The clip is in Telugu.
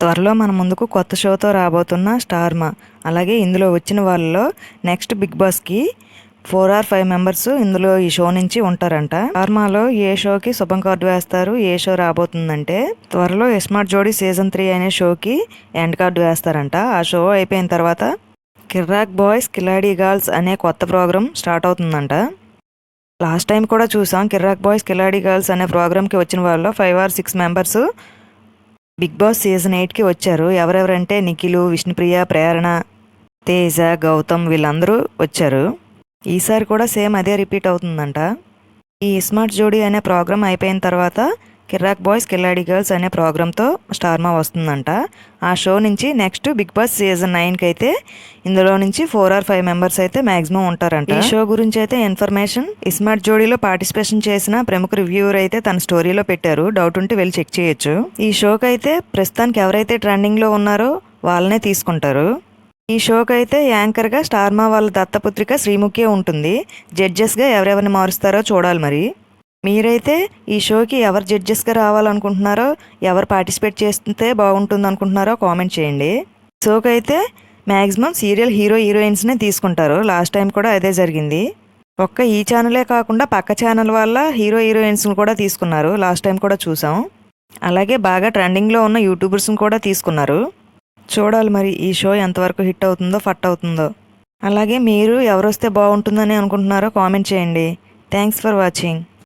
త్వరలో మన ముందుకు కొత్త షోతో రాబోతున్న స్టార్మా. అలాగే ఇందులో వచ్చిన వాళ్ళలో నెక్స్ట్ బిగ్ బాస్కి ఫోర్ ఆర్ ఫైవ్ మెంబర్స్ ఇందులో ఈ షో నుంచి ఉంటారంట. స్టార్మాలో ఏ షోకి శుభం కార్డు వేస్తారు ఏ షో రాబోతుందంటే త్వరలో ఎస్మార్ట్ జోడీ సీజన్ త్రీ అనే షోకి ఎండ్ కార్డు వేస్తారంట. ఆ షో అయిపోయిన తర్వాత కిర్రాక్ బాయ్స్ కిలాడీ గర్ల్స్ అనే కొత్త ప్రోగ్రామ్ స్టార్ట్ అవుతుందంట. లాస్ట్ టైం కూడా చూసాం కిర్రాక్ బాయ్స్ కిలాడీ గర్ల్స్ అనే ప్రోగ్రామ్కి వచ్చిన వాళ్ళు five or six members big boss season ఎయిట్కి వచ్చారు. ఎవరెవరంటే నిఖిలు విష్ణుప్రియ ప్రేరణ తేజ గౌతమ్ వీళ్ళందరూ వచ్చారు. ఈసారి కూడా సేమ్ అదే రిపీట్ అవుతుందంట. ఈ స్మార్ట్ జోడీ అనే ప్రోగ్రామ్ అయిపోయిన తర్వాత కిర్రాక్ బాయ్స్ కిల్లాడి గర్ల్స్ అనే ప్రోగ్రామ్తో స్టార్మా వస్తుందంట. ఆ షో నుంచి నెక్స్ట్ బిగ్ బాస్ సీజన్ నైన్కి అయితే ఇందులో నుంచి ఫోర్ ఆర్ ఫైవ్ మెంబర్స్ అయితే మ్యాక్సిమం ఉంటారంట. ఈ షో గురించి అయితే ఇన్ఫర్మేషన్ ఇస్మార్ట్ జోడీలో పార్టిసిపేషన్ చేసిన ప్రముఖ రివ్యూవర్ అయితే తన స్టోరీలో పెట్టారు. డౌట్ ఉంటే వెళ్ళి చెక్ చేయొచ్చు. ఈ షోకి అయితే ప్రస్తుతానికి ఎవరైతే ట్రెండింగ్లో ఉన్నారో వాళ్ళనే తీసుకుంటారు. ఈ షోకి అయితే యాంకర్గా స్టార్మా వాళ్ళ దత్తపుత్రిక శ్రీముఖి ఉంటుంది. జడ్జెస్గా ఎవరెవరిని మారుస్తారో చూడాలి మరి. మీరైతే ఈ షోకి ఎవరు జడ్జెస్గా రావాలనుకుంటున్నారో ఎవరు పార్టిసిపేట్ చేస్తే బాగుంటుంది అనుకుంటున్నారో కామెంట్ చేయండి. షోకి అయితే మ్యాక్సిమం సీరియల్ హీరో హీరోయిన్స్నే తీసుకుంటారు. లాస్ట్ టైం కూడా అదే జరిగింది. ఒక్క ఈ ఛానలే కాకుండా పక్క ఛానల్ వల్ల హీరో హీరోయిన్స్ని కూడా తీసుకున్నారు. లాస్ట్ టైం కూడా చూసాం. అలాగే బాగా ట్రెండింగ్లో ఉన్న యూట్యూబర్స్ని కూడా తీసుకున్నారు. చూడాలి మరి ఈ షో ఎంతవరకు హిట్ అవుతుందో ఫట్ అవుతుందో. అలాగే మీరు ఎవరు వస్తే బాగుంటుందని అనుకుంటున్నారో కామెంట్ చేయండి. Thanks for watching